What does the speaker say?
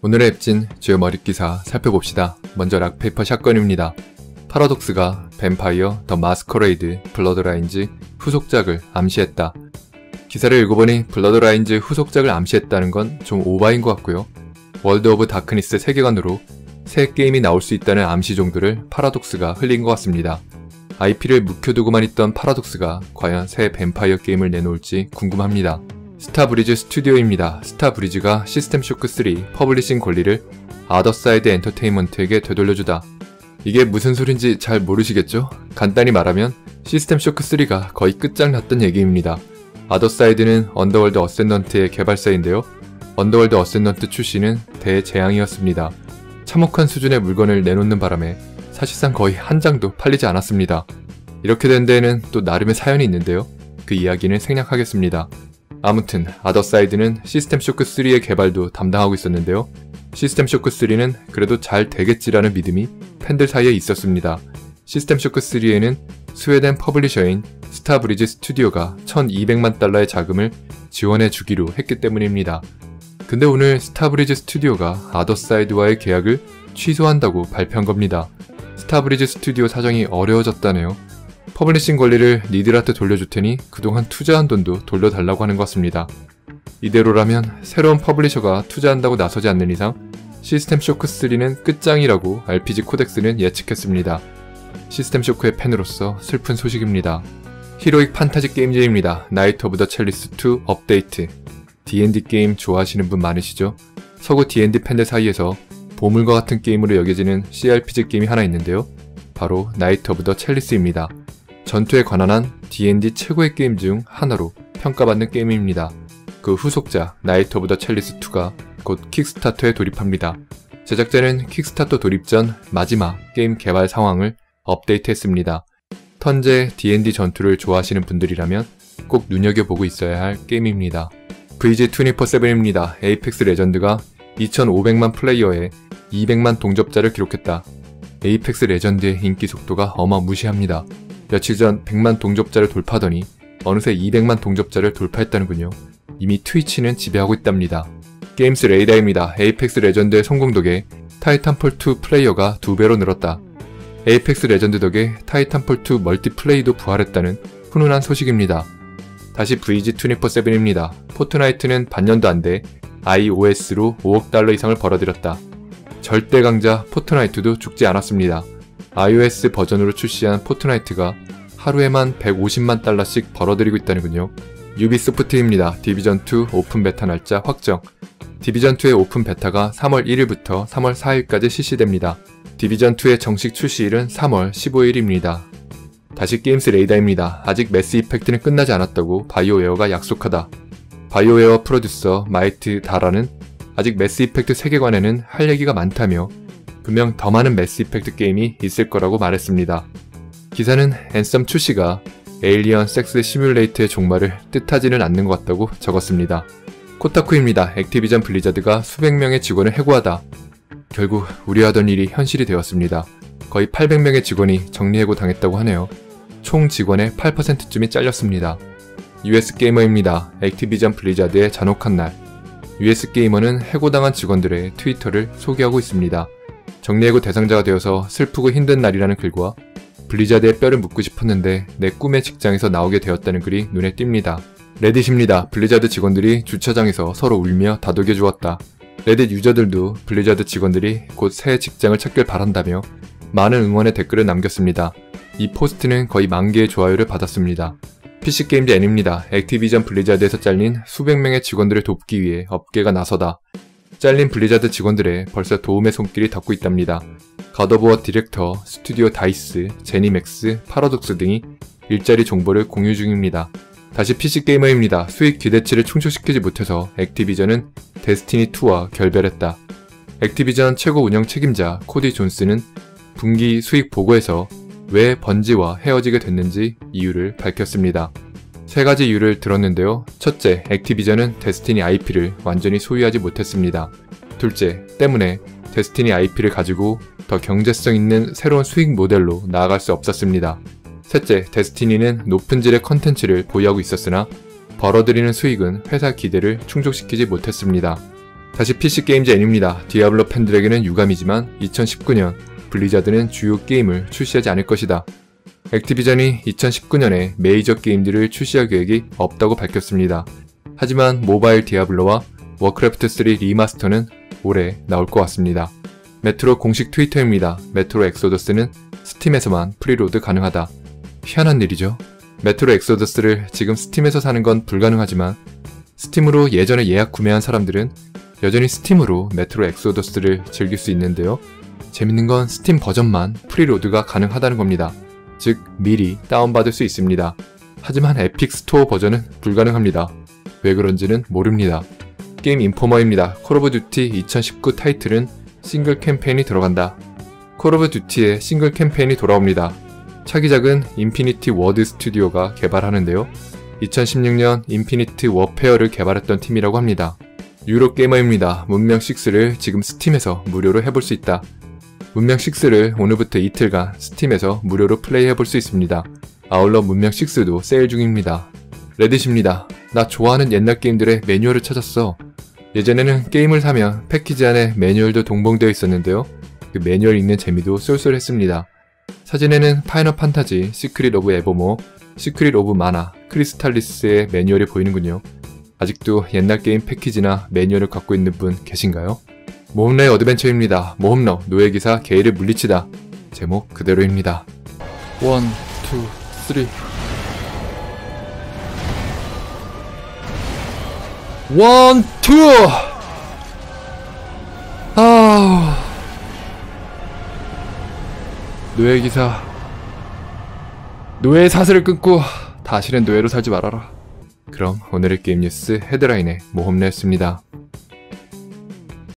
오늘의 앱진 주요 머릿기사 살펴봅시다. 먼저 락페이퍼 샷건입니다. 파라독스가 뱀파이어, 더 마스커레이드, 블러드라인즈 후속작을 암시했다. 기사를 읽어보니 블러드라인즈 후속작을 암시했다는 건 좀 오바인 것 같고요. 월드 오브 다크니스 세계관으로 새 게임이 나올 수 있다는 암시 정도를 파라독스가 흘린 것 같습니다. IP를 묵혀두고만 있던 파라독스가 과연 새 뱀파이어 게임을 내놓을지 궁금합니다. 스타브리즈 스튜디오입니다. 스타브리즈가 시스템 쇼크 3 퍼블리싱 권리를 아더사이드 엔터테인먼트에게 되돌려주다. 이게 무슨 소린지 잘 모르시겠죠? 간단히 말하면 시스템 쇼크 3가 거의 끝장났던 얘기입니다. 아더사이드는 언더월드 어센던트의 개발사인데요. 언더월드 어센던트 출시는 대재앙이었습니다. 참혹한 수준의 물건을 내놓는 바람에 사실상 거의 한 장도 팔리지 않았습니다. 이렇게 된 데에는 또 나름의 사연이 있는데요. 그 이야기는 생략하겠습니다. 아무튼 아더사이드는 시스템 쇼크 3의 개발도 담당하고 있었는데요. 시스템 쇼크 3는 그래도 잘 되겠지라는 믿음이 팬들 사이에 있었습니다. 시스템 쇼크 3에는 스웨덴 퍼블리셔인 스타브리즈 스튜디오가 1200만 달러의 자금을 지원해 주기로 했기 때문입니다. 근데 오늘 스타브리즈 스튜디오가 아더사이드와의 계약을 취소한다고 발표한 겁니다. 스타브리즈 스튜디오 사정이 어려워졌다네요. 퍼블리싱 권리를 니들한테 돌려줄 테니 그동안 투자한 돈도 돌려달라고 하는 것 같습니다. 이대로라면 새로운 퍼블리셔가 투자한다고 나서지 않는 이상 시스템 쇼크 3는 끝장이라고 RPG 코덱스는 예측했습니다. 시스템 쇼크의 팬으로서 슬픈 소식입니다. 히로익 판타지 게임즈입니다. 나이트 오브 더 첼리스 2 업데이트. D&D 게임 좋아하시는 분 많으시죠? 서구 D&D 팬들 사이에서 보물과 같은 게임으로 여겨지는 CRPG 게임이 하나 있는데요. 바로 나이트 오브 더 첼리스입니다. 전투에 관한 한 D&D 최고의 게임 중 하나로 평가받는 게임입니다. 그 후속작 나이트 오브 더 첼리스 2가 곧 킥스타터에 돌입합니다. 제작자는 킥스타터 돌입 전 마지막 게임 개발 상황을 업데이트했습니다. 턴제 D&D 전투를 좋아하시는 분들이라면 꼭 눈여겨보고 있어야 할 게임입니다. VG247입니다. 에이펙스 레전드가 2500만 플레이어에 200만 동접자를 기록했다. 에이펙스 레전드의 인기 속도가 어마무시합니다. 며칠 전 100만 동접자를 돌파하더니 어느새 200만 동접자를 돌파했다는군요. 이미 트위치는 지배하고 있답니다. 게임스 레이더입니다. 에이펙스 레전드의 성공 덕에 타이탄폴2 플레이어가 두배로 늘었다. 에이펙스 레전드 덕에 타이탄폴2 멀티플레이도 부활했다는 훈훈한 소식입니다. 다시 VG247입니다. 포트나이트는 반년도 안 돼 iOS로 5억 달러 이상을 벌어들였다. 절대 강자 포트나이트도 죽지 않았습니다. iOS 버전으로 출시한 포트나이트가 하루에만 150만 달러씩 벌어들이고 있다는군요. 유비소프트입니다. 디비전2 오픈 베타 날짜 확정. 디비전2의 오픈 베타가 3월 1일부터 3월 4일까지 실시됩니다. 디비전2의 정식 출시일은 3월 15일입니다. 다시 게임스 레이더입니다. 아직 매스 이펙트는 끝나지 않았다고 바이오웨어가 약속하다. 바이오웨어 프로듀서 마이트 다라는 아직 매스 이펙트 세계관에는 할 얘기가 많다며 분명 더 많은 매스 이펙트 게임이 있을 거라고 말했습니다. 기사는 앤썸 출시가 에일리언 섹스 시뮬레이트의 종말을 뜻하지는 않는 것 같다고 적었습니다. 코타쿠입니다. 액티비전 블리자드가 수백 명의 직원을 해고하다. 결국 우려하던 일이 현실이 되었습니다. 거의 800명의 직원이 정리해고 당했다고 하네요. 총 직원의 8%쯤이 잘렸습니다. US 게이머입니다. 액티비전 블리자드의 잔혹한 날. US 게이머는 해고당한 직원들의 트위터를 소개하고 있습니다. 정리해고 대상자가 되어서 슬프고 힘든 날이라는 글과 블리자드의 뼈를 묻고 싶었는데 내 꿈의 직장에서 나오게 되었다는 글이 눈에 띕니다. 레딧입니다. 블리자드 직원들이 주차장에서 서로 울며 다독여 주었다. 레딧 유저들도 블리자드 직원들이 곧 새 직장을 찾길 바란다며 많은 응원의 댓글을 남겼습니다. 이 포스트는 거의 만 개의 좋아요를 받았습니다. PC게임즈 N입니다. 액티비전 블리자드에서 잘린 수백 명의 직원들을 돕기 위해 업계가 나서다. 잘린 블리자드 직원들의 벌써 도움의 손길이 닿고 있답니다. 가더브워 디렉터, 스튜디오 다이스, 제니맥스, 파라독스 등이 일자리 정보를 공유 중입니다. 다시 PC게이머입니다. 수익 기대치를 충족시키지 못해서 액티비전은 데스티니2와 결별했다. 액티비전 최고 운영 책임자 코디 존스는 분기 수익 보고에서 왜 번지와 헤어지게 됐는지 이유를 밝혔습니다. 세 가지 이유를 들었는데요. 첫째, 액티비전은 데스티니 IP를 완전히 소유하지 못했습니다. 둘째, 때문에 데스티니 IP를 가지고 더 경제성 있는 새로운 수익 모델로 나아갈 수 없었습니다. 셋째, 데스티니는 높은 질의 컨텐츠를 보유하고 있었으나 벌어들이는 수익은 회사 기대를 충족시키지 못했습니다. 다시 PC 게임즈 N입니다. 디아블로 팬들에게는 유감이지만 2019년 블리자드는 주요 게임을 출시하지 않을 것이다. 액티비전이 2019년에 메이저 게임들을 출시할 계획이 없다고 밝혔습니다. 하지만 모바일 디아블로와 워크래프트 3 리마스터는 올해 나올 것 같습니다. 메트로 공식 트위터입니다. 메트로 엑소더스는 스팀에서만 프리로드 가능하다. 희한한 일이죠. 메트로 엑소더스를 지금 스팀에서 사는 건 불가능하지만 스팀으로 예전에 예약 구매한 사람들은 여전히 스팀으로 메트로 엑소더스를 즐길 수 있는데요. 재밌는 건 스팀 버전만 프리로드가 가능하다는 겁니다. 즉 미리 다운받을 수 있습니다. 하지만 에픽 스토어 버전은 불가능합니다. 왜 그런지는 모릅니다. 게임 인포머입니다. 콜 오브 듀티 2019 타이틀은 싱글 캠페인이 들어간다. 콜 오브 듀티의 싱글 캠페인이 돌아옵니다. 차기작은 인피니티 워드 스튜디오가 개발하는데요. 2016년 인피니티 워페어를 개발했던 팀이라고 합니다. 유로 게이머입니다. 문명 6를 지금 스팀에서 무료로 해볼 수 있다. 문명 6를 오늘부터 이틀간 스팀에서 무료로 플레이해볼 수 있습니다. 아울러 문명 6도 세일 중입니다. 레딧입니다. 나 좋아하는 옛날 게임들의 매뉴얼을 찾았어. 예전에는 게임을 사면 패키지 안에 매뉴얼도 동봉되어 있었는데요. 그 매뉴얼 읽는 재미도 쏠쏠했습니다. 사진에는 파이널 판타지, 시크릿 오브 에버모, 시크릿 오브 마나, 크리스탈리스의 매뉴얼이 보이는군요. 아직도 옛날 게임 패키지나 매뉴얼을 갖고 있는 분 계신가요? 모험러의 어드벤처입니다. 모험러, 노예기사 게이를 물리치다. 제목 그대로입니다. 원, 투, 쓰리. 원, 투! 아 노예기사. 노예의 사슬을 끊고 다시는 노예로 살지 말아라. 그럼 오늘의 게임 뉴스 헤드라인의 모험러였습니다.